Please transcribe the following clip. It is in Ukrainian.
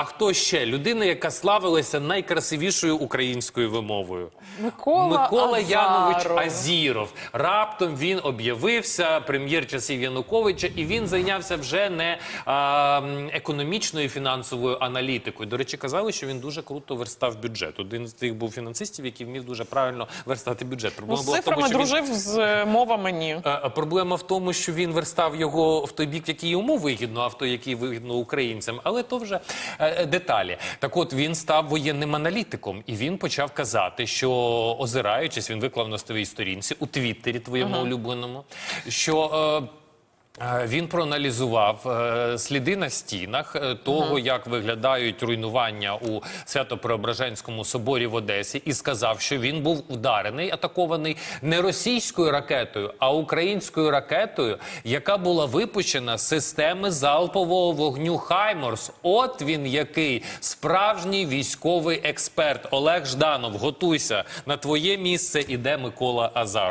А хто ще? Людина, яка славилася найкрасивішою українською вимовою. Микола, Микола Янович Азіров. Раптом він об'явився прем'єр часів Януковича, і він зайнявся вже не а, економічною фінансовою аналітикою. До речі, казали, що він дуже круто верстав бюджет. Один з тих був фінансистів, який вмів дуже правильно верстати бюджет. Ну, Проблема з була в тому, цифрами що він дружив з е, мовами ні. Е, е, Проблема в тому, що він верстав його в той бік, який йому вигідно, а в той, який вигідно українцям. Але то вже деталі. Так от він став воєнним аналітиком, і він почав казати, що озираючись, він виклав на своїй сторінці у Твіттері, твоєму улюбленому, що. Е, Е, Він проаналізував е, сліди на стінах е, того, як виглядають руйнування у Свято-Преображенському соборі в Одесі, і сказав, що він був вдарений, атакований не російською ракетою, а українською ракетою, яка була випущена з системи залпового вогню Хайморс. От він який справжній військовий експерт. Олег Жданов, готуйся на твоє місце. Іде Микола Азаров.